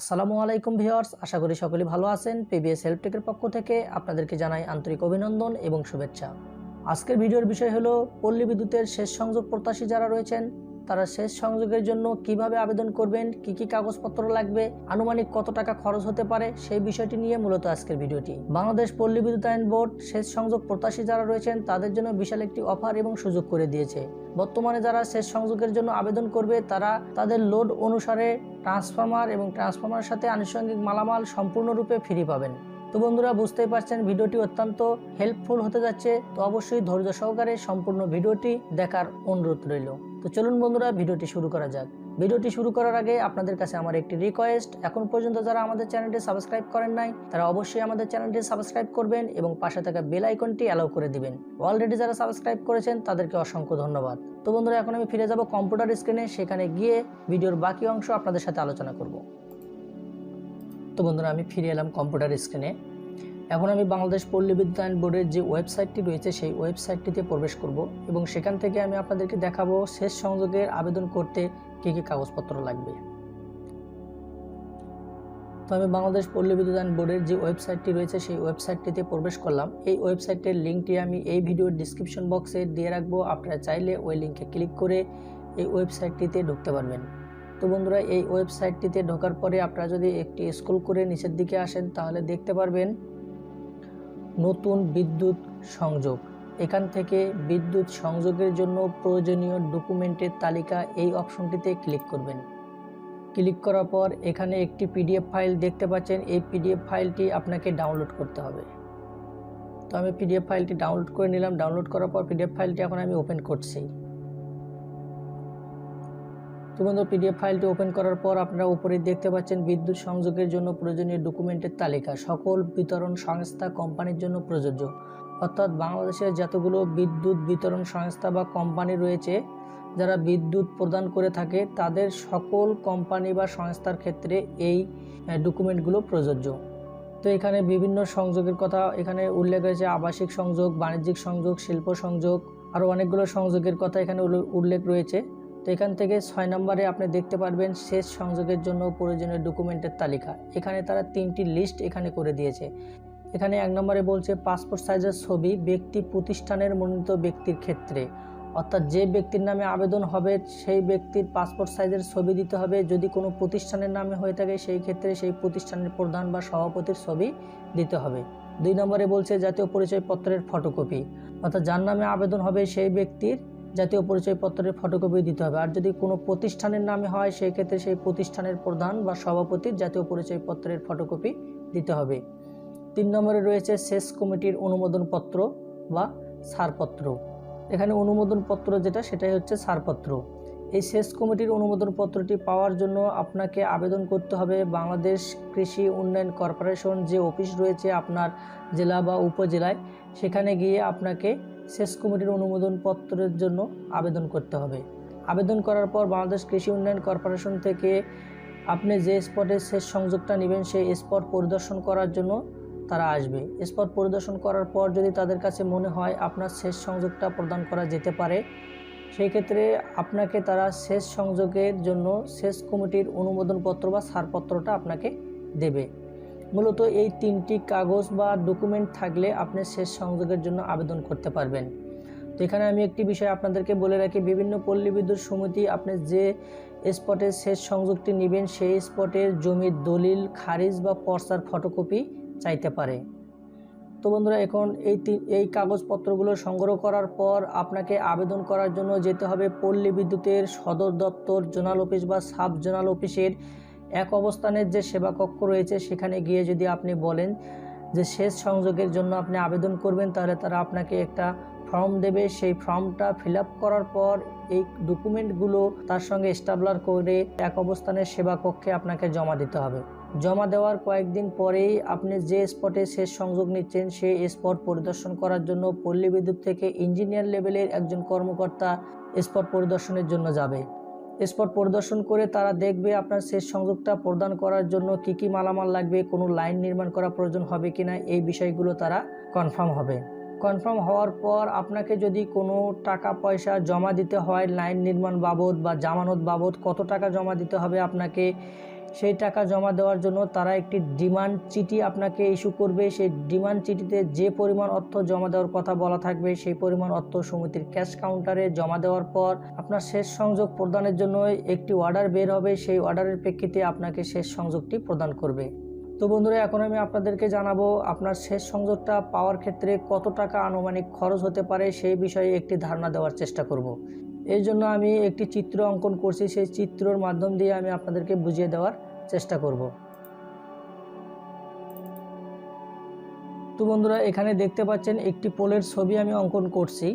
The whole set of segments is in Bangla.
আসসালামু আলাইকুম ভিউয়ার্স, আশা করি সকলে ভালো আছেন। পিবিএস হেল্পটেকের পক্ষ থেকে আপনাদেরকে জানাই আন্তরিক অভিনন্দন এবং শুভেচ্ছা। আজকের ভিডিওর বিষয় হলো, পল্লী বিদ্যুতের শেষ সংযোগ প্রত্যাশী যারা রয়েছেন, তারা শেষ সংযোগের জন্য কীভাবে আবেদন করবেন, কি কি কাগজপত্র লাগবে, আনুমানিক কত টাকা খরচ হতে পারে, সেই বিষয়টি নিয়ে মূলত আজকের ভিডিওটি। বাংলাদেশ পল্লী বিদ্যুৎ আইন বোর্ড শেষ সংযোগ প্রত্যাশী যারা রয়েছেন, তাদের জন্য বিশাল একটি অফার এবং সুযোগ করে দিয়েছে। বর্তমানে যারা শেষ সংযোগের জন্য আবেদন করবে, তারা তাদের লোড অনুসারে ট্রান্সফর্মার এবং ট্রান্সফর্মারের সাথে আনুষঙ্গিক মালামাল সম্পূর্ণরূপে ফ্রি পাবেন। তো বন্ধুরা, বুঝতেই পারছেন, ভিডিওটি অত্যন্ত হেল্পফুল হতে যাচ্ছে। তো অবশ্যই ধৈর্য সহকারে সম্পূর্ণ ভিডিওটি দেখার অনুরোধ রইল। তো চলুন বন্ধুরা, ভিডিওটি শুরু করা যাক। ভিডিওটি শুরু করার আগে আপনাদের কাছে আমার একটি রিকোয়েস্ট এখন পর্যন্ত যারা আমাদের চ্যানেলটি সাবস্ক্রাইব করেন নাই, তারা অবশ্যই আমাদের চ্যানেলটি সাবস্ক্রাইব করবেন এবং পাশে থাকা বেল আইকনটি অ্যালাউ করে দিবেন। অলরেডি যারা সাবস্ক্রাইব করেছেন, তাদেরকে অসংখ্য ধন্যবাদ। তো বন্ধুরা, এখন আমি ফিরে যাব কম্পিউটার স্ক্রিনে সেখানে গিয়ে ভিডিওর বাকি অংশ আপনাদের সাথে আলোচনা করব। তো বন্ধুরা, আমি ফিরে এলাম কম্পিউটার স্ক্রিনে এখন আমি বাংলাদেশ পল্লী বিদ্যুৎ আইন বোর্ডের যে ওয়েবসাইটটি রয়েছে সেই ওয়েবসাইটটিতে প্রবেশ করব এবং সেখান থেকে আমি আপনাদেরকে দেখাবো শেষ সংযোগের আবেদন করতে কী কী কাগজপত্র লাগবে। তো আমি বাংলাদেশ পল্লী বিদ্যুৎ বোর্ডের যে ওয়েবসাইটটি রয়েছে সেই ওয়েবসাইটটিতে প্রবেশ করলাম। এই ওয়েবসাইটের লিঙ্কটি আমি এই ভিডিওর ডিসক্রিপশন বক্সে দিয়ে রাখব। আপনারা চাইলে ওই লিঙ্কে ক্লিক করে এই ওয়েবসাইটটিতে ঢুকতে পারবেন। তো বন্ধুরা, এই ওয়েবসাইটটিতে ঢোকার পরে আপনারা যদি একটি স্ক্রল করে নিচের দিকে আসেন তাহলে দেখতে পারবেন নতুন বিদ্যুৎ সংযোগ। এখান থেকে বিদ্যুৎ সংযোগের জন্য প্রয়োজনীয় ডকুমেন্টের তালিকা এই অপশনটিতে ক্লিক করবেন। ক্লিক করার পর এখানে একটি পিডিএফ ফাইল দেখতে পাচ্ছেন। এই পিডিএফ ফাইলটি আপনাকে ডাউনলোড করতে হবে। তো আমি পিডিএফ ফাইলটি ডাউনলোড করে নিলাম। ডাউনলোড করার পর পিডিএফ ফাইলটি এখন আমি ওপেন করছি। তো বন্ধু পিডিএফ ফাইলটি ওপেন করার পর আপনারা উপরে দেখতে পাচ্ছেন বিদ্যুৎ সংযোগের জন্য প্রয়োজনীয় ডকুমেন্টের তালিকা। সকল বিতরণ সংস্থা কোম্পানির জন্য প্রযোজ্য। অর্থাৎ বাংলাদেশের যতগুলো বিদ্যুৎ বিতরণ সংস্থা বা কোম্পানি রয়েছে, যারা বিদ্যুৎ প্রদান করে থাকে, তাদের সকল কোম্পানি বা সংস্থার ক্ষেত্রে এই ডকুমেন্টগুলো প্রযোজ্য। তো এখানে বিভিন্ন সংযোগের কথা এখানে উল্লেখ হয়েছে আবাসিক সংযোগ, বাণিজ্যিক সংযোগ, শিল্প সংযোগ আরও অনেকগুলো সংযোগের কথা এখানে উল্লে- উল্লেখ রয়েছে। তো এখান থেকে ছয় নম্বরে আপনি দেখতে পারবেন শেষ সংযোগের জন্য প্রয়োজনীয় ডকুমেন্টের তালিকা। এখানে তারা তিনটি লিস্ট এখানে করে দিয়েছে। এখানে এক নম্বরে বলছে পাসপোর্ট সাইজের ছবি, ব্যক্তি প্রতিষ্ঠানের মনোনীত ব্যক্তির ক্ষেত্রে। অর্থাৎ যে ব্যক্তির নামে আবেদন হবে, সেই ব্যক্তির পাসপোর্ট সাইজের ছবি দিতে হবে। যদি কোনো প্রতিষ্ঠানের নামে হয়ে থাকে, সেই ক্ষেত্রে সেই প্রতিষ্ঠানের প্রধান বা সভাপতির ছবি দিতে হবে। দুই নম্বরে বলছে জাতীয় পরিচয়পত্রের ফটোকপি অর্থাৎ যার নামে আবেদন হবে, সেই ব্যক্তির জাতীয় পরিচয়পত্রের ফটোকপি দিতে হবে। আর যদি কোনো প্রতিষ্ঠানের নামে হয় সেই ক্ষেত্রে সেই প্রতিষ্ঠানের প্রধান বা সভাপতির জাতীয় পরিচয়পত্রের ফটোকপি দিতে হবে। তিন নম্বরে রয়েছে শেষ কমিটির অনুমোদনপত্র বা ছাড়পত্র এখানে অনুমোদনপত্র যেটা, সেটাই হচ্ছে ছাড়পত্র এই শেষ কমিটির অনুমোদনপত্রটি পাওয়ার জন্য আপনাকে আবেদন করতে হবে। বাংলাদেশ কৃষি উন্নয়ন কর্পোরেশন যে অফিস রয়েছে আপনার জেলা বা উপজেলায়, সেখানে গিয়ে আপনাকে শেষ কমিটির অনুমোদনপত্রের জন্য আবেদন করতে হবে। আবেদন করার পর বাংলাদেশ কৃষি উন্নয়ন কর্পোরেশন থেকে আপনি যে স্পটে শেষ সংযোগটা নেবেন, সেই স্পট পরিদর্শন করার জন্য তারা আসবে। স্পট পরিদর্শন করার পর যদি তাদের কাছে মনে হয় আপনার শেষ সংযোগটা প্রদান করা যেতে পারে, সেই ক্ষেত্রে আপনাকে তারা শেষ সংযোগের জন্য শেষ কমিটির অনুমোদনপত্র বা ছাড়পত্রটা আপনাকে দেবে। মূলত এই তিনটি কাগজ বা ডকুমেন্ট থাকলে আপনি শেষ সংযোগের জন্য আবেদন করতে পারবেন। তো এখানে আমি একটি বিষয় আপনাদেরকে বলে রাখি, বিভিন্ন পল্লী বিদ্যুৎ সমিতি আপনি যে স্পটের শেষ সংযোগটি নেবেন, সেই স্পটের জমির দলিল, খারিজ বা পর্সার ফটোকপি চাইতে পারে। তো বন্ধুরা, এখন এই এই কাগজপত্রগুলো সংগ্রহ করার পর আপনাকে আবেদন করার জন্য যেতে হবে পল্লী বিদ্যুতের সদর দপ্তর, জোনাল অফিস বা সাব জোনাল অফিসের এক অবস্থানের যে সেবা কক্ষ রয়েছে, সেখানে গিয়ে যদি আপনি বলেন যে শেষ সংযোগের জন্য আপনি আবেদন করবেন, তাহলে তারা আপনাকে একটা ফর্ম দেবে। সেই ফর্মটা ফিল করার পর এই ডকুমেন্টগুলো তার সঙ্গে স্টাবলার করে এক অবস্থানের সেবা কক্ষে আপনাকে জমা দিতে হবে। জমা দেওয়ার কয়েকদিন পরেই আপনি যে স্পটে শেষ সংযোগ নিচ্ছেন সেই স্পট পরিদর্শন করার জন্য পল্লী বিদ্যুৎ থেকে ইঞ্জিনিয়ার লেভেলের একজন কর্মকর্তা স্পট পরিদর্শনের জন্য যাবে। স্পট পরিদর্শন করে তারা দেখবে আপনার শেষ সংযোগটা প্রদান করার জন্য কি কি মালামাল লাগবে, কোনো লাইন নির্মাণ করা প্রয়োজন হবে কি না এই বিষয়গুলো তারা কনফার্ম হবে। কনফার্ম হওয়ার পর আপনাকে যদি কোনো টাকা পয়সা জমা দিতে হয়, লাইন নির্মাণ বাবদ বা জামানত বাবদ, কত টাকা জমা দিতে হবে আপনাকে সেই টাকা জমা দেওয়ার জন্য তারা একটি ডিমান্ড চিঠি আপনাকে ইস্যু করবে। সেই ডিমান্ড চিঠিতে যে পরিমাণ অর্থ জমা দেওয়ার কথা বলা থাকবে, সেই পরিমাণ অর্থ সমিতির ক্যাশ কাউন্টারে জমা দেওয়ার পর আপনার শেষ সংযোগ প্রদানের জন্য একটি অর্ডার বের হবে। সেই অর্ডারের প্রেক্ষিতে আপনাকে শেষ সংযোগটি প্রদান করবে। তো বন্ধুরা, এখন আমি আপনাদেরকে জানাব আপনার শেষ সংযোগটা পাওয়ার ক্ষেত্রে কত টাকা আনুমানিক খরচ হতে পারে সেই বিষয়ে একটি ধারণা দেওয়ার চেষ্টা করব। এই জন্য আমি একটি চিত্র অঙ্কন করছি। সেই চিত্রর মাধ্যম দিয়ে আমি আপনাদেরকে বুঝিয়ে দেওয়ার চেষ্টা করব। তো বন্ধুরা, এখানে দেখতে পাচ্ছেন একটি পোলের ছবি আমি অঙ্কন করছি।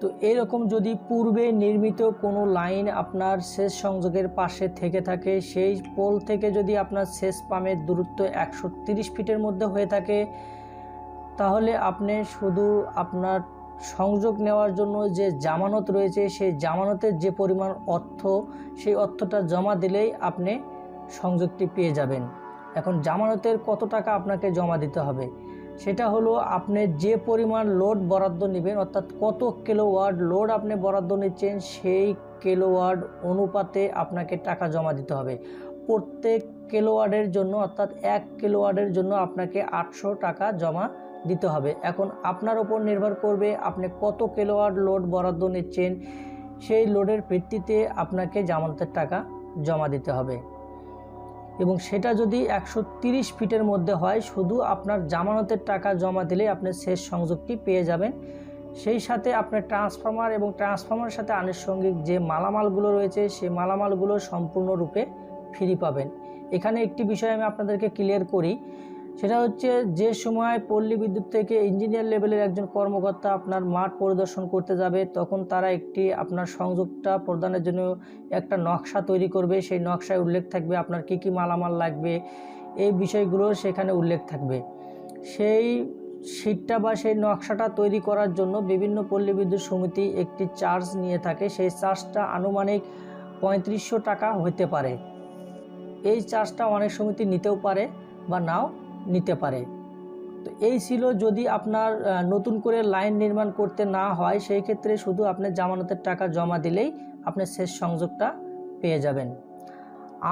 তো এরকম যদি পূর্বে নির্মিত কোনো লাইন আপনার শেষ সংযোগের পাশে থেকে থাকে, সেই পোল থেকে যদি আপনার শেষ পামের দূরত্ব একশো ফিটের মধ্যে হয়ে থাকে, তাহলে আপনি শুধু আপনার সংযোগ নেওয়ার জন্য যে জামানত রয়েছে, সেই জামানতের যে পরিমাণ অর্থ, সেই অর্থটা জমা দিলেই আপনি সংযোগটি পেয়ে যাবেন। এখন জামানতের কত টাকা আপনাকে জমা দিতে হবে? সেটা হলো আপনি যে পরিমাণ লোড বরাদ্দ নেবেন, অর্থাৎ কত কিলোওয়াট লোড আপনি বরাদ্দ নিচ্ছেন, সেই কিলোওয়াট অনুপাতে আপনাকে টাকা জমা দিতে হবে। প্রত্যেক কিলোওয়াটের জন্য, অর্থাৎ এক কিলোওয়াটের জন্য আপনাকে আটশো টাকা জমা দিতে হবে। এখন আপনার ওপর নির্ভর করবে আপনি কত কিলোওয়াট লোড বরাদ্দ নিচ্ছেন, সেই লোডের ভিত্তিতে আপনাকে জামানতের টাকা জমা দিতে হবে। এবং সেটা যদি একশো ফিটের মধ্যে হয়, শুধু আপনার জামানতের টাকা জমা দিলে আপনি শেষ সংযোগটি পেয়ে যাবেন। সেই সাথে আপনার ট্রান্সফর্মার এবং ট্রান্সফর্মার সাথে আনুষঙ্গিক যে মালামালগুলো রয়েছে, সেই মালামালগুলো সম্পূর্ণরূপে ফ্রি পাবেন। এখানে একটি বিষয় আমি আপনাদেরকে ক্লিয়ার করি। সেটা হচ্ছে যে সময় পল্লী বিদ্যুৎ থেকে ইঞ্জিনিয়ার লেভেলের একজন কর্মকর্তা আপনার মাঠ পরিদর্শন করতে যাবে, তখন তারা একটি আপনার সংযোগটা প্রদানের জন্য একটা নকশা তৈরি করবে। সেই নকশায় উল্লেখ থাকবে আপনার কী কী মালামাল লাগবে, এই বিষয়গুলো সেখানে উল্লেখ থাকবে। সেই শীটটা বা সেই নকশাটা তৈরি করার জন্য বিভিন্ন পল্লী বিদ্যুৎ সমিতি একটি চার্জ নিয়ে থাকে। সেই চার্জটা আনুমানিক পঁয়ত্রিশশো টাকা হতে পারে। এই চার্জটা অনেক সমিতি নিতেও পারে বা নাও। নিতে পারে। তো এই ছিল যদি আপনার নতুন করে লাইন নির্মাণ করতে না হয়, সেই ক্ষেত্রে শুধু আপনি জামানতের টাকা জমা দিলেই আপনি শেষ সংযোগটা পেয়ে যাবেন।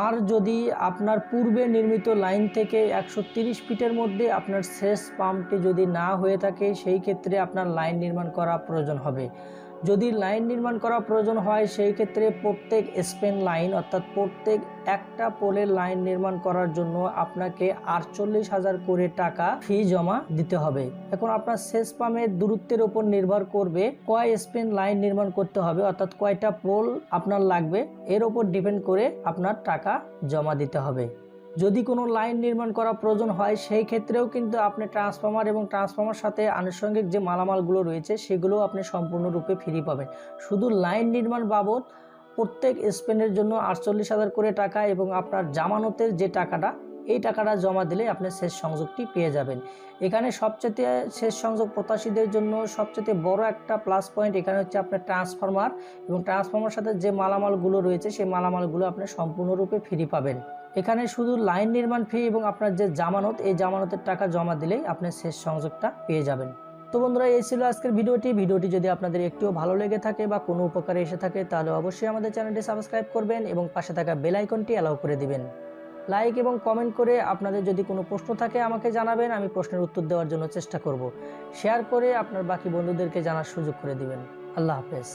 আর যদি আপনার পূর্বে নির্মিত লাইন থেকে একশো ফিটের মধ্যে আপনার শেষ পাম্পটি যদি না হয়ে থাকে, সেই ক্ষেত্রে আপনার লাইন নির্মাণ করা প্রয়োজন হবে। যদি লাইন নির্মাণ করা প্রয়োজন হয়, সেই ক্ষেত্রে প্রত্যেক স্পেন লাইন, অর্থাৎ প্রত্যেক একটা পোলের লাইন নির্মাণ করার জন্য আপনাকে আটচল্লিশ হাজার করে টাকা ফি জমা দিতে হবে। এখন আপনার শেষ পামের দূরত্বের উপর নির্ভর করবে কয় স্পেন লাইন নির্মাণ করতে হবে, অর্থাৎ কয়টা পোল আপনার লাগবে। এর উপর ডিপেন্ড করে আপনার টাকা জমা দিতে হবে। যদি কোনো লাইন নির্মাণ করা প্রয়োজন হয়, সেই ক্ষেত্রেও কিন্তু আপনি ট্রান্সফর্মার এবং ট্রান্সফর্মার সাথে আনুষঙ্গিক যে মালামালগুলো রয়েছে সেগুলো আপনি সম্পূর্ণরূপে ফ্রি পাবেন। শুধু লাইন নির্মাণ বাবদ প্রত্যেক স্পেনের জন্য আটচল্লিশ হাজার করে টাকা এবং আপনার জামানতের যে টাকাটা, এই টাকাটা জমা দিলে আপনি শেষ সংযোগটি পেয়ে যাবেন। এখানে সবচেয়ে শেষ সংযোগ প্রত্যাশীদের জন্য সবচেয়ে বড় একটা প্লাস পয়েন্ট এখানে হচ্ছে আপনার ট্রান্সফর্মার এবং ট্রান্সফর্মার সাথে যে মালামালগুলো রয়েছে, সেই মালামালগুলো আপনি সম্পূর্ণরূপে ফ্রি পাবেন। এখানে শুধু লাইন নির্মাণ ফি এবং আপনার যে জামানত, এই জামানতের টাকা জমা দিলেই আপনি শেষ সংযোগটা পেয়ে যাবেন। তো বন্ধুরা, এই ছিল আজকের ভিডিওটি। ভিডিওটি যদি আপনাদের একটুও ভালো লেগে থাকে বা কোনো উপকারে এসে থাকে, তাহলে অবশ্যই আমাদের চ্যানেলটি সাবস্ক্রাইব করবেন এবং পাশে থাকা বেল আইকনটি অ্যালাউ করে দিবেন। লাইক এবং কমেন্ট করে আপনাদের যদি কোনো প্রশ্ন থাকে আমাকে জানাবেন, আমি প্রশ্নের উত্তর দেওয়ার জন্য চেষ্টা করব। শেয়ার করে আপনার বাকি বন্ধুদেরকে জানার সুযোগ করে দিবেন। আল্লাহ হাফেজ।